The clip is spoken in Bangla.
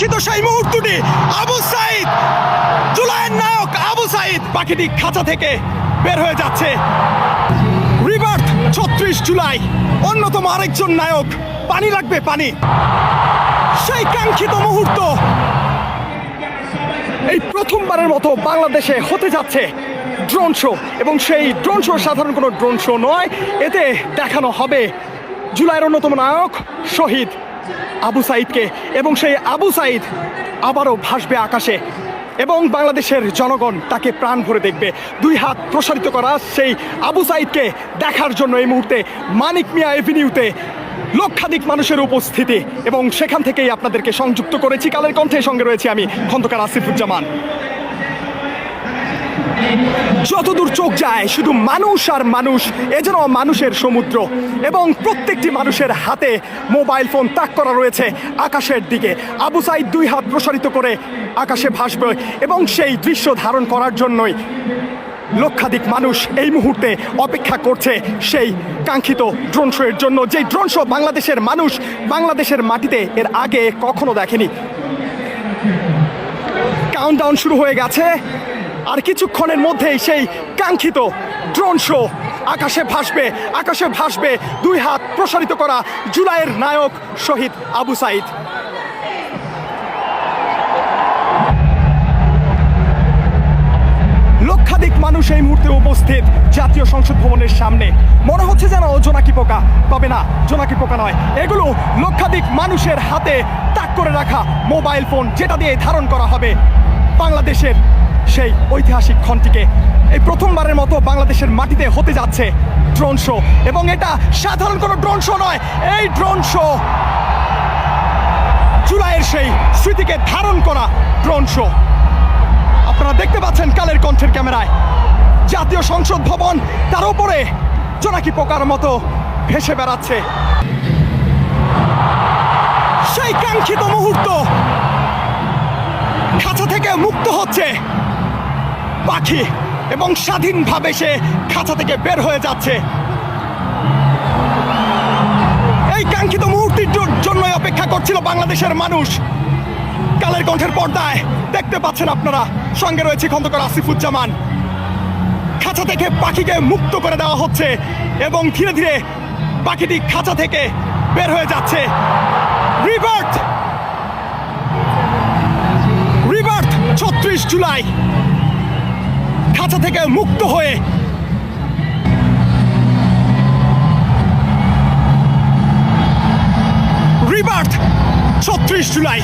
কাঙ্ক্ষিত সেই মুহূর্তটি। আবু সাইদ, জুলাইয়ের নায়ক আবু সাইদ পাখিটি খাঁচা থেকে বের হয়ে যাচ্ছে। রিবার্থ ছত্রিশ জুলাই, অন্যতম আরেকজন নায়ক। পানি লাগবে, পানি। সেই কাঙ্ক্ষিত মুহূর্ত এই প্রথমবারের মতো বাংলাদেশে হতে যাচ্ছে ড্রোন শো। এবং সেই ড্রোন শো সাধারণ কোনো ড্রোন শো নয়, এতে দেখানো হবে জুলাইয়ের অন্যতম নায়ক শহীদ। আবু সাইদকে, এবং সেই আবু সাইদ আবারও ভাসবে আকাশে, এবং বাংলাদেশের জনগণ তাকে প্রাণ ভরে দেখবে। দুই হাত প্রসারিত করা সেই আবু সাইদকে দেখার জন্য এই মুহূর্তে মানিক মিয়া এভিনিউতে লক্ষাধিক মানুষের উপস্থিতি, এবং সেখান থেকেই আপনাদেরকে সংযুক্ত করেছি। কালের কণ্ঠের সঙ্গে রয়েছে আমি খন্দকার আসিফুজ্জামান। যতদূর চোখ যায়, শুধু মানুষ আর মানুষ, এ যেন মানুষের সমুদ্র। এবং প্রত্যেকটি মানুষের হাতে মোবাইল ফোন তাক করা রয়েছে আকাশের দিকে। আবু সাইদ দুই হাত প্রসারিত করে আকাশে ভাসবে এবং সেই দৃশ্য ধারণ করার জন্যই লক্ষাধিক মানুষ এই মুহূর্তে অপেক্ষা করছে সেই কাঙ্ক্ষিত ড্রোন শো এর জন্য, যে ড্রোন শো বাংলাদেশের মানুষ বাংলাদেশের মাটিতে এর আগে কখনো দেখেনি। কাউন্টডাউন শুরু হয়ে গেছে। আর কিছুক্ষণের মধ্যেই সেই কাঙ্ক্ষিত ড্রোন শো আকাশে ভাসবে আকাশে ভাসবে, দুই হাত প্রসারিত করা জুলাইয়ের নায়ক শহীদ আবু সাইদ। লক্ষাধিক মানুষ এই মুহূর্তে উপস্থিত জাতীয় সংসদ ভবনের সামনে। মনে হচ্ছে যেন জোনাকি পোকা। তবে না, জোনাকি পোকা নয়। এগুলো লক্ষাধিক মানুষের হাতে তাক করে রাখা মোবাইল ফোন, যেটা দিয়ে ধারণ করা হবে বাংলাদেশের সেই ঐতিহাসিক ক্ষণটিকে এই প্রথমবারের মতো বাংলাদেশের মাটিতে হতে যাচ্ছে ড্রোন শো। এবং এটা সাধারণ কোনো ড্রোন শো নয়, এই ড্রোন শো জুলাইয়ের সেই স্মৃতিকে ধারণ করা ড্রোন শো। আপনারা দেখতে পাচ্ছেন কালের কণ্ঠের ক্যামেরায়। জাতীয় সংসদ ভবন, তার উপরে জোনাকি পোকার মতো ভেসে বেড়াচ্ছে। সেই কাঙ্ক্ষিত মুহূর্ত খাঁচা থেকে মুক্ত হচ্ছে। পাখি এবং স্বাধীনভাবে সে খাঁচা থেকে বের হয়ে যাচ্ছে। এই কাঙ্ক্ষিত মুহূর্তের জ- জন্যই অপেক্ষা করছিল বাংলাদেশের মানুষ। কালের কণ্ঠের পর্দায় দেখতে পাচ্ছেন আপনারা। সঙ্গে রয়েছে খন্দকার আসিফুজ্জামান। খাঁচা থেকে পাখিকে মুক্ত করে দেওয়া হচ্ছে এবং ধীরে ধীরে পাখিটি খাঁচা থেকে বের হয়ে যাচ্ছে। রিবার্থ রিবার্থ ছত্রিশ জুলাই। খাঁচা থেকে মুক্ত হয়ে রিবার্থ ছত্রিশ জুলাই।